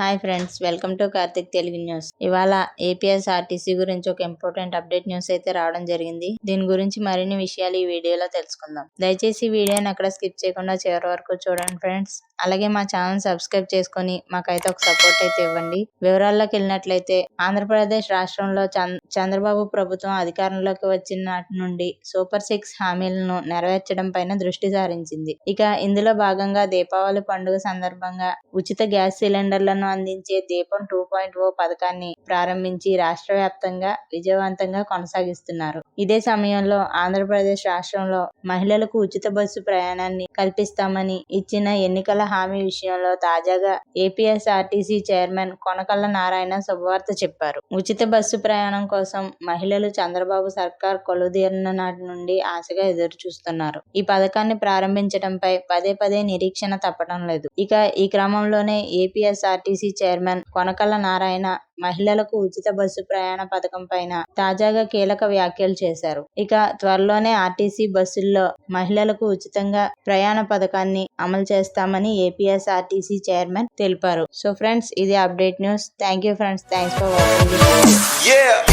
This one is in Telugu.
Hi friends welcome to Karthik Telugu news. ఇవాళ ఏపీఎస్ఆర్టీసీ గురించి ఒక ఇంపార్టెంట్ అప్డేట్ న్యూస్ అయితే రావడం జరిగింది. దీని గురించి మరిన్ని విషయాలు ఈ వీడియోలో తెలుసుకుందాం. దయచేసి వీడియోని అక్కడ స్కిప్ చేయకుండా చివరి వరకు చూడండి ఫ్రెండ్స్. అలాగే మా ఛానల్ సబ్స్క్రైబ్ చేసుకొని మాకైతే ఒక సపోర్ట్ అయితే ఇవ్వండి. వివరాల్లోకి వెళ్ళినట్లయితే ఆంధ్రప్రదేశ్ రాష్ట్రంలో చంద్ర చంద్రబాబు ప్రభుత్వం అధికారంలోకి వచ్చిన నాటి నుండి సూపర్ సిక్స్ హామీలను నెరవేర్చడం పైన దృష్టి సారించింది. ఇక ఇందులో భాగంగా దీపావళి పండుగ సందర్భంగా ఉచిత గ్యాస్ సిలిండర్లను అందించే దీపం టూ పాయింట్ ఓ పథకాన్ని ప్రారంభించి రాష్ట్ర వ్యాప్తంగా విజయవంతంగా కొనసాగిస్తున్నారు. ఇదే సమయంలో ఆంధ్రప్రదేశ్ రాష్ట్రంలో మహిళలకు ఉచిత బస్సు ప్రయాణాన్ని కల్పిస్తామని ఇచ్చిన ఎన్నికల హామీ విషయంలో తాజాగా ఏపీఎస్ఆర్టీసీ చైర్మన్ కొనకళ్ళ నారాయణ శుభవార్త చెప్పారు. ఉచిత బస్సు ప్రయాణం కోసం కోసం మహిళలు చంద్రబాబు సర్కార్ కొలుదీరిన నాటి నుండి ఆశగా ఎదురు చూస్తున్నారు ఈ పథకాన్ని ప్రారంభించడంపై పదే పదే నిరీక్షణ తప్పడం లేదు. ఇక ఈ క్రమంలోనే ఏపీఎస్ఆర్టీసీ చైర్మన్ కొనకళ్ళ నారాయణ మహిళలకు ఉచిత బస్సు ప్రయాణ పథకం పైన తాజాగా కీలక వ్యాఖ్యలు చేశారు. ఇక త్వరలోనే ఆర్టీసీ బస్సుల్లో మహిళలకు ఉచితంగా ప్రయాణ పథకాన్ని అమలు చేస్తామని ఏపీఎస్ఆర్టీసీ చైర్మన్ తెలిపారు. సో ఫ్రెండ్స్ ఇది update news. Thank you friends. Thanks for watching.